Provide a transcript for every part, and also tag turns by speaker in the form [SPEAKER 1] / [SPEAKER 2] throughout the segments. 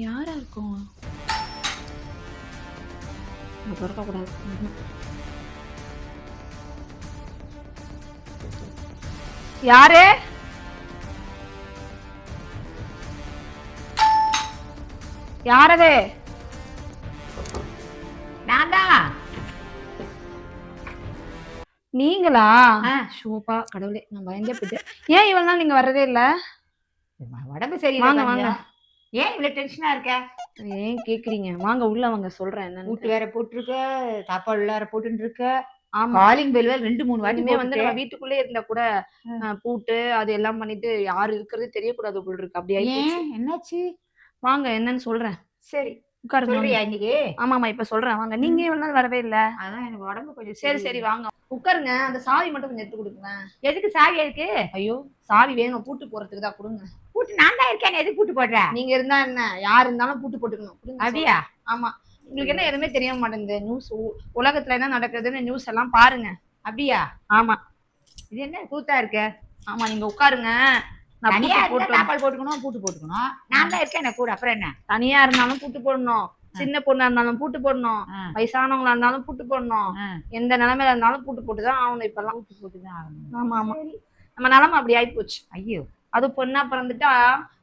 [SPEAKER 1] யாரா இருக்கும் திறக்கக்கூடாது யாரு யாரது
[SPEAKER 2] நான் தான்
[SPEAKER 1] நீங்களா சோபா கடவுளே நான் பயந்தே போயிட்டேன் ஏன் இவ்வளவு நாள் நீங்க வர்றதே இல்ல
[SPEAKER 2] உடம்பு சரி வாங்க வாங்க ஏன் இவ்வளோ டென்ஷனா இருக்க
[SPEAKER 1] ஏன் கேக்குறீங்க வாங்க உள்ள வாங்க சொல்றேன் என்ன
[SPEAKER 2] வீட்டு வேற போட்டிருக்க சாப்பாடு உள்ளார போட்டுன்னு இருக்க
[SPEAKER 1] ஆமா காலிங் பெல் வேற ரெண்டு மூணு வாட்டிமே வந்து நம்ம
[SPEAKER 2] வீட்டுக்குள்ளே இருந்தா கூட பூட்டு அது எல்லாம் பண்ணிட்டு யாரு இருக்கிறது தெரியக்கூடாது போல் இருக்கு அப்படி
[SPEAKER 1] என்னாச்சு வாங்க என்னன்னு சொல்றேன் சரி உட்காருங்க சொல்றியா ஆமா ஆமாமா இப்ப சொல்றேன் வாங்க நீங்க இவ்வளவு வரவே இல்ல
[SPEAKER 2] அதான் எனக்கு உடம்பு கொஞ்சம்
[SPEAKER 1] சரி சரி வாங்க
[SPEAKER 2] உட்காருங்க அந்த சாவி மட்டும் கொஞ்சம் எடுத்து கொடுங்க
[SPEAKER 1] எதுக்கு சாவி இருக்கு
[SPEAKER 2] ஐயோ சாவி வேணும் பூட்டு போறதுக்கு தான் கொடுங்க
[SPEAKER 1] பூட்டு நான் தான் இருக்கேன் எதுக்கு பூட்டு போடுறேன்
[SPEAKER 2] நீங்க இருந்தா என்ன யார் இருந்தாலும் பூட்டு போட்டுக்கணும் அப்படியா ஆமா உங்களுக்கு என்ன எதுவுமே தெரிய மாட்டேங்குது நியூஸ் உலகத்துல என்ன நடக்குதுன்னு நியூஸ் எல்லாம் பாருங்க அப்படியா ஆமா இது என்ன கூத்தா இருக்க
[SPEAKER 1] ஆமா நீங்க உட்காருங்க
[SPEAKER 2] தனியா இருந்தா தாப்பால் போட்டுக்கணும் பூட்டு போட்டுக்கணும் நான் தான் இருக்கேன் கூட அப்புறம் என்ன தனியா இருந்தாலும் பூட்டு போடணும் சின்ன பொண்ணா இருந்தாலும் பூட்டு போடணும் வயசானவங்களா இருந்தாலும் பூட்டு போடணும் எந்த நிலைமையில இருந்தாலும் பூட்டு போட்டுதான் ஆகணும் இப்ப எல்லாம் பூட்டு போட்டுதான் ஆமா ஆமா நம்ம நிலைமை அப்படி ஆயி போச்சு ஐயோ அது பொண்ணா பிறந்துட்டா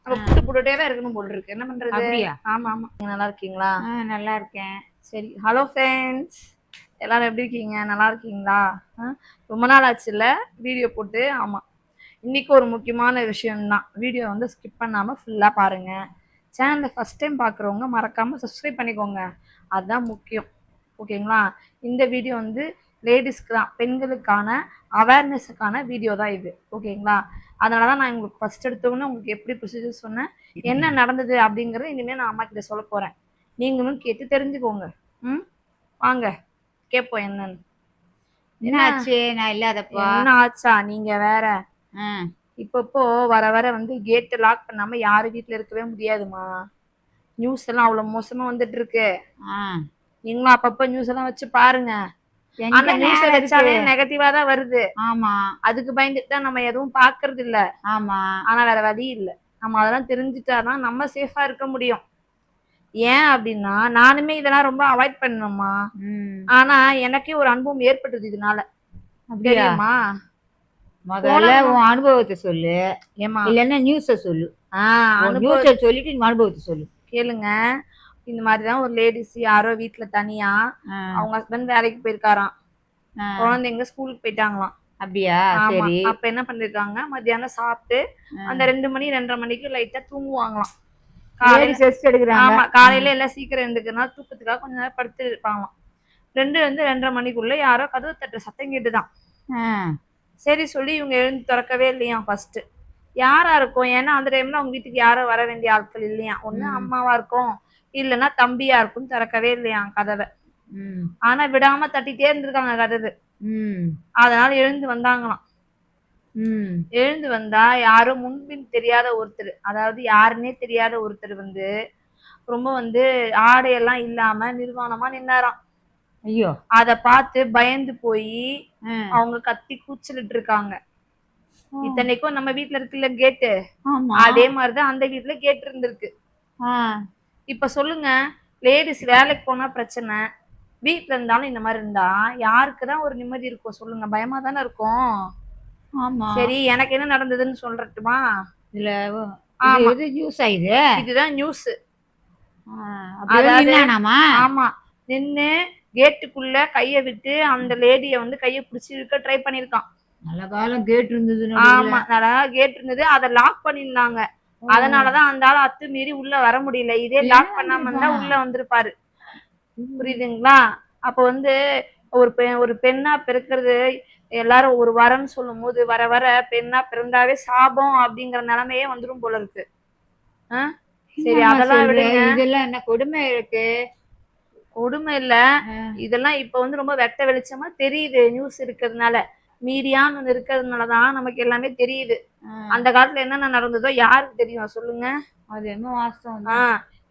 [SPEAKER 2] நம்ம பூட்டு போட்டுட்டே தான் இருக்கணும் போல் இருக்கு என்ன பண்றது அப்படியா ஆமா ஆமா நல்லா இருக்கீங்களா நல்லா இருக்கேன் சரி ஹலோ ஃப்ரெண்ட்ஸ் எல்லாரும் எப்படி இருக்கீங்க நல்லா இருக்கீங்களா ரொம்ப நாள் இல்ல வீடியோ போட்டு ஆமா இன்றைக்கி ஒரு முக்கியமான விஷயம்தான் வீடியோ வந்து ஸ்கிப் பண்ணாமல் ஃபுல்லாக பாருங்கள் சேனலை ஃபஸ்ட் டைம் பார்க்குறவங்க மறக்காமல் சப்ஸ்கிரைப் பண்ணிக்கோங்க அதுதான் முக்கியம் ஓகேங்களா இந்த வீடியோ வந்து லேடிஸ்க்கு தான் பெண்களுக்கான அவேர்னஸுக்கான வீடியோ தான் இது ஓகேங்களா அதனால தான் நான் உங்களுக்கு ஃபஸ்ட் எடுத்தோன்னே உங்களுக்கு எப்படி ப்ரொசீஜர் சொன்னேன் என்ன நடந்தது அப்படிங்கிறத இனிமேல் நான் அம்மா கிட்ட சொல்ல போகிறேன் நீங்களும் கேட்டு தெரிஞ்சுக்கோங்க ம் வாங்க கேட்போம் என்னன்னு
[SPEAKER 1] என்ன ஆச்சு நான் இல்லாதப்பா
[SPEAKER 2] என்ன ஆச்சா நீங்கள் வேற இப்பப்போ வர வர வந்து கேட்டை லாக் பண்ணாம யாரு வீட்டுல இருக்கவே முடியாதுமா நியூஸ் எல்லாம் அவ்வளவு மோசமா வந்துட்டு இருக்கு நீங்களும் அப்பப்போ நியூஸ் எல்லாம் வச்சு பாருங்க நெகட்டிவா தான் வருது ஆமா அதுக்கு பயந்துட்டு தான் நம்ம எதுவும் பாக்குறது இல்ல ஆமா ஆனா வேற வழி இல்ல நம்ம அதெல்லாம் தெரிஞ்சுட்டாதான் நம்ம சேஃபா இருக்க முடியும் ஏன் அப்படின்னா நானுமே இதெல்லாம் ரொம்ப அவாய்ட் பண்ணணுமா ஆனா எனக்கே ஒரு அனுபவம் ஏற்பட்டது இதனால
[SPEAKER 1] தெரியுமா முதல்ல உன் அனுபவத்தை சொல்லு ஏமா இல்லைன்னா நியூஸை சொல்லு ஆ நியூஸை சொல்லிட்டு நீ அனுபவத்தை சொல்லு
[SPEAKER 2] கேளுங்க இந்த மாதிரி தான் ஒரு லேடிஸ் யாரோ வீட்டில் தனியா அவங்க ஹஸ்பண்ட் வேலைக்கு போயிருக்காராம் குழந்தைங்க ஸ்கூலுக்கு போயிட்டாங்களாம் அப்படியா சரி அப்ப என்ன பண்ணிருக்காங்க மத்தியானம் சாப்பிட்டு அந்த ரெண்டு மணி ரெண்டரை மணிக்கு லைட்டா தூங்குவாங்களாம்
[SPEAKER 1] காலையில ஆமா
[SPEAKER 2] காலையில எல்லாம் சீக்கிரம் எழுந்துக்கிறனால தூக்கத்துக்காக கொஞ்ச நேரம் படுத்து இருப்பாங்களாம் ரெண்டு வந்து ரெண்டரை மணிக்குள்ள யாரோ கதவு தட்டுற சத்தம் கேட்டுதான் சரி சொல்லி இவங்க எழுந்து திறக்கவே இல்லையா ஃபர்ஸ்ட் யாரா இருக்கும் ஏன்னா அந்த டைம்ல அவங்க வீட்டுக்கு யாரும் வர வேண்டிய ஆட்கள் இல்லையா ஒண்ணு அம்மாவா இருக்கும் இல்லைன்னா தம்பியா இருக்கும் திறக்கவே இல்லையா கதவை ஆனா விடாம தட்டிட்டே இருந்திருக்காங்க கதவு அதனால எழுந்து வந்தாங்களாம் எழுந்து வந்தா யாரும் முன்பின் தெரியாத ஒருத்தர் அதாவது யாருன்னே தெரியாத ஒருத்தர் வந்து ரொம்ப வந்து ஆடையெல்லாம் இல்லாம நிர்வாணமா நின்னாராம் ஐயோ அத பார்த்து பயந்து போய் அவங்க கத்தி கூச்சலிட்டு இருக்காங்க இத்தனைக்கும் நம்ம வீட்ல இருக்குல்ல கேட்டு அதே மாதிரிதான் அந்த வீட்டுல கேட் இருந்திருக்கு இப்ப சொல்லுங்க லேடிஸ் வேலைக்கு போனா பிரச்சனை வீட்டுல இருந்தாலும் இந்த மாதிரி இருந்தா யாருக்குதான் ஒரு நிம்மதி இருக்கும் சொல்லுங்க பயமா தானே இருக்கும் சரி எனக்கு என்ன நடந்ததுன்னு சொல்றட்டுமா
[SPEAKER 1] இல்ல இது நியூஸ் ஆயிடுது
[SPEAKER 2] இதுதான் நியூஸ் ஆமா நின்னு கேட்டுக்குள்ள கைய விட்டு அந்த லேடிய வந்து கைய புடிச்சு இருக்க ட்ரை பண்ணிருக்கான்
[SPEAKER 1] நல்ல காலம் கேட் இருந்தது ஆமா
[SPEAKER 2] நல்லா கேட் இருந்தது அதை லாக் பண்ணிருந்தாங்க அதனாலதான் அந்த ஆள் அத்து மீறி உள்ள வர முடியல இதே லாக் பண்ணாம இருந்தா உள்ள வந்திருப்பாரு புரியுதுங்களா அப்ப வந்து ஒரு பெ ஒரு பெண்ணா பிறக்கிறது எல்லாரும் ஒரு வரம்னு சொல்லும் போது வர வர பெண்ணா பிறந்தாவே சாபம் அப்படிங்கிற நிலைமையே வந்துடும் போல இருக்கு
[SPEAKER 1] சரி அதெல்லாம் இதெல்லாம் என்ன கொடுமை இருக்கு
[SPEAKER 2] கொடுமை இல்ல இதெல்லாம் இப்ப வந்து ரொம்ப வெட்ட வெளிச்சமா தெரியுது நியூஸ் இருக்கிறதுனால மீடியான்னு ஒன்று இருக்கிறதுனாலதான் நமக்கு எல்லாமே தெரியுது அந்த காலத்துல என்னென்ன நடந்ததோ யாருக்கு தெரியும் சொல்லுங்க
[SPEAKER 1] அது என்ன வாஸ்தவம்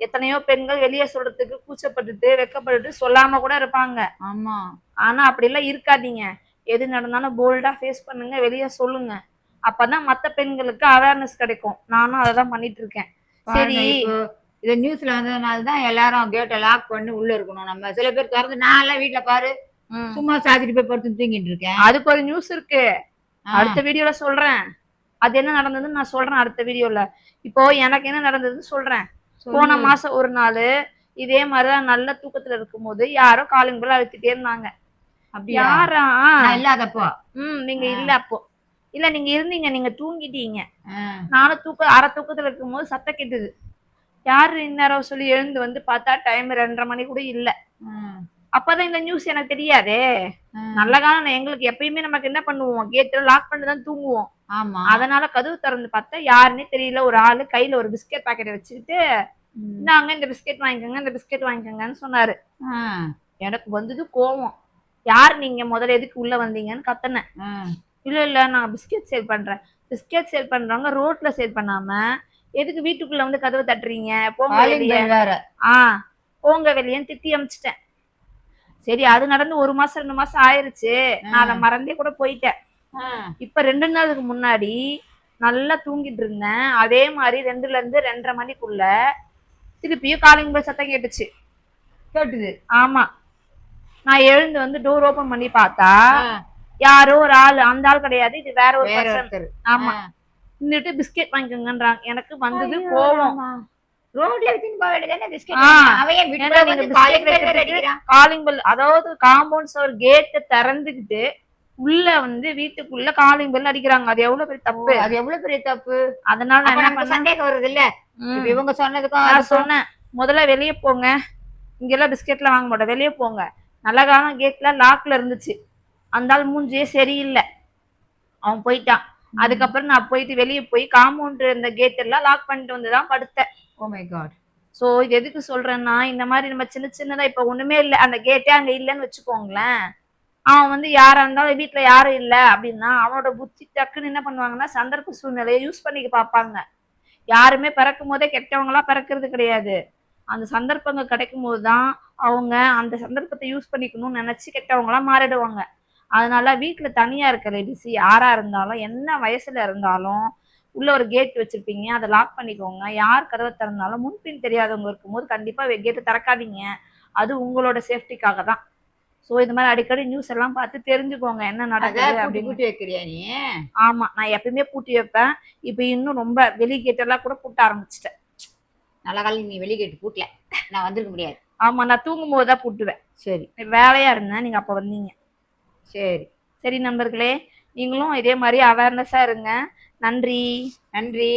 [SPEAKER 2] எத்தனையோ பெண்கள் வெளியே சொல்றதுக்கு கூச்சப்பட்டுட்டு வெக்கப்பட்டுட்டு சொல்லாம கூட இருப்பாங்க ஆமா ஆனா அப்படி எல்லாம் இருக்காதீங்க எது நடந்தாலும் போல்டா ஃபேஸ் பண்ணுங்க வெளியே சொல்லுங்க அப்பதான் மத்த பெண்களுக்கு அவேர்னஸ் கிடைக்கும் நானும் அதான் பண்ணிட்டு இருக்கேன்
[SPEAKER 1] சரி இது நியூஸ்ல வந்ததுனால தான் எல்லாரும் கேட்டை லாக் பண்ணி உள்ள இருக்கணும் நம்ம சில பேர் திறந்து நான் எல்லாம் வீட்டுல பாரு சும்மா சாதிட்டு போய் படுத்து தூங்கிட்டு இருக்கேன்
[SPEAKER 2] அதுக்கு ஒரு நியூஸ் இருக்கு அடுத்த வீடியோல சொல்றேன் அது என்ன நடந்ததுன்னு நான் சொல்றேன் அடுத்த வீடியோல இப்போ எனக்கு என்ன நடந்ததுன்னு சொல்றேன் போன மாசம் ஒரு நாள் இதே மாதிரிதான் நல்ல தூக்கத்துல இருக்கும்போது யாரோ காலிங் போல அழுத்திட்டே இருந்தாங்க
[SPEAKER 1] யாரா இல்லாதப்போ
[SPEAKER 2] ம் நீங்க இல்ல அப்போ இல்ல நீங்க இருந்தீங்க நீங்க தூங்கிட்டீங்க நானும் தூக்க அரை தூக்கத்துல இருக்கும்போது சத்த கெட்டுது யார் இந்நேரம் சொல்லி எழுந்து வந்து பார்த்தா டைம் ரெண்டரை மணி கூட இல்ல அப்பதான் இந்த நியூஸ் எனக்கு தெரியாதே நல்ல காலம் எங்களுக்கு எப்பயுமே நமக்கு என்ன பண்ணுவோம் கேட்டு லாக் பண்ணிதான் தூங்குவோம் ஆமா அதனால கதவு திறந்து பார்த்தா யாருன்னே தெரியல ஒரு ஆளு கையில ஒரு பிஸ்கெட் பாக்கெட் வச்சுக்கிட்டு நாங்க இந்த பிஸ்கெட் வாங்கிக்கோங்க இந்த பிஸ்கெட் வாங்கிக்கோங்கன்னு சொன்னாரு எனக்கு வந்தது கோவம் யார் நீங்க முதல்ல எதுக்கு உள்ள வந்தீங்கன்னு கத்தனேன் இல்ல இல்ல நான் பிஸ்கெட் சேல் பண்றேன் பிஸ்கெட் சேல் பண்றவங்க ரோட்ல சேல் பண்ணாம எதுக்கு வீட்டுக்குள்ள வந்து கதவை தட்டுறீங்க
[SPEAKER 1] போங்க வெளியே
[SPEAKER 2] ஆ போங்க வெளியே திட்டி அமிச்சிட்டேன் சரி அது நடந்து ஒரு மாசம் ரெண்டு மாசம் ஆயிருச்சு நான் அதை மறந்தே கூட போயிட்டேன் இப்ப ரெண்டு நாளுக்கு முன்னாடி நல்லா தூங்கிட்டு இருந்தேன் அதே மாதிரி ரெண்டுல இருந்து ரெண்டரை மணிக்குள்ள திருப்பியும் காலிங் பெல் சத்தம் கேட்டுச்சு கேட்டுது ஆமா நான் எழுந்து வந்து டோர் ஓபன் பண்ணி பார்த்தா யாரோ ஒரு ஆள் அந்த ஆள் கிடையாது இது வேற ஒரு ஆமா நின்றுட்டு பிஸ்கெட் வாங்கிக்கோங்கன்றாங்க எனக்கு வந்தது போவோம் ரோட்ல பிஸ்கெட் அவையே காலிங் பெல் அதாவது காம்பவுண்ட் சுவர் கேட்ட திறந்துகிட்டு உள்ள வந்து வீட்டுக்குள்ள காலிங் பெல் அடிக்கிறாங்க அது எவ்வளவு பெரிய தப்பு
[SPEAKER 1] அது எவ்வளவு பெரிய தப்பு
[SPEAKER 2] அதனால என்ன
[SPEAKER 1] சந்தேகம் வருது இல்ல இவங்க சொன்னதுக்கும் நான் சொன்னேன்
[SPEAKER 2] முதல்ல வெளிய போங்க இங்கெல்லாம் பிஸ்கெட்லாம் வாங்க மாட்டோம் வெளியே போங்க நல்ல காலம் கேட்ல லாக்ல இருந்துச்சு அந்த ஆள் மூஞ்சியே சரியில்லை அவன் போயிட்டான் அதுக்கப்புறம் நான் போயிட்டு வெளியே போய் காம்பவுண்ட் இந்த கேட் எல்லாம் லாக் பண்ணிட்டு வந்து தான் படுத்தேன் ஓ மை காட் ஸோ இது எதுக்கு சொல்றேன்னா இந்த மாதிரி நம்ம சின்ன சின்னதா இப்போ ஒண்ணுமே இல்லை அந்த கேட்டே அங்க இல்லைன்னு வச்சுக்கோங்களேன் அவன் வந்து யாரா இருந்தாலும் வீட்டுல யாரும் இல்லை அப்படின்னா அவனோட புத்தி டக்குன்னு என்ன பண்ணுவாங்கன்னா சந்தர்ப்ப சூழ்நிலையை யூஸ் பண்ணிக்க பார்ப்பாங்க யாருமே பிறக்கும் போதே கெட்டவங்களாம் பிறக்கிறது கிடையாது அந்த சந்தர்ப்பங்கள் கிடைக்கும் போது தான் அவங்க அந்த சந்தர்ப்பத்தை யூஸ் பண்ணிக்கணும்னு நினச்சி கெட்டவங்களாம் மாறிடுவாங்க அதனால வீட்டில் தனியாக இருக்க லேடிஸ் யாராக இருந்தாலும் என்ன வயசில் இருந்தாலும் உள்ள ஒரு கேட் வச்சுருப்பீங்க அதை லாக் பண்ணிக்கோங்க யார் கதவை திறந்தாலும் முன்பின் தெரியாதவங்க இருக்கும்போது கண்டிப்பாக கேட்டை திறக்காதீங்க அது உங்களோட சேஃப்டிக்காக தான் ஸோ இது மாதிரி அடிக்கடி நியூஸ் எல்லாம் பார்த்து தெரிஞ்சுக்கோங்க என்ன நடக்குது
[SPEAKER 1] அப்படி பூட்டி வைக்கிறியா நீ
[SPEAKER 2] ஆமாம் நான் எப்பயுமே பூட்டி வைப்பேன் இப்போ இன்னும் ரொம்ப வெளி கேட்டெல்லாம் கூட பூட்ட ஆரம்பிச்சிட்டேன்
[SPEAKER 1] நல்ல காலம் நீ வெளி கேட்டு பூட்டல நான் வந்துருக்க முடியாது
[SPEAKER 2] ஆமாம் நான் தூங்கும் போது தான் பூட்டுவேன் சரி வேலையாக இருந்தேன் நீங்கள் அப்போ வந்தீங்க சரி சரி நண்பர்களே நீங்களும் இதே மாதிரி அவேர்னஸாக இருங்க நன்றி
[SPEAKER 1] நன்றி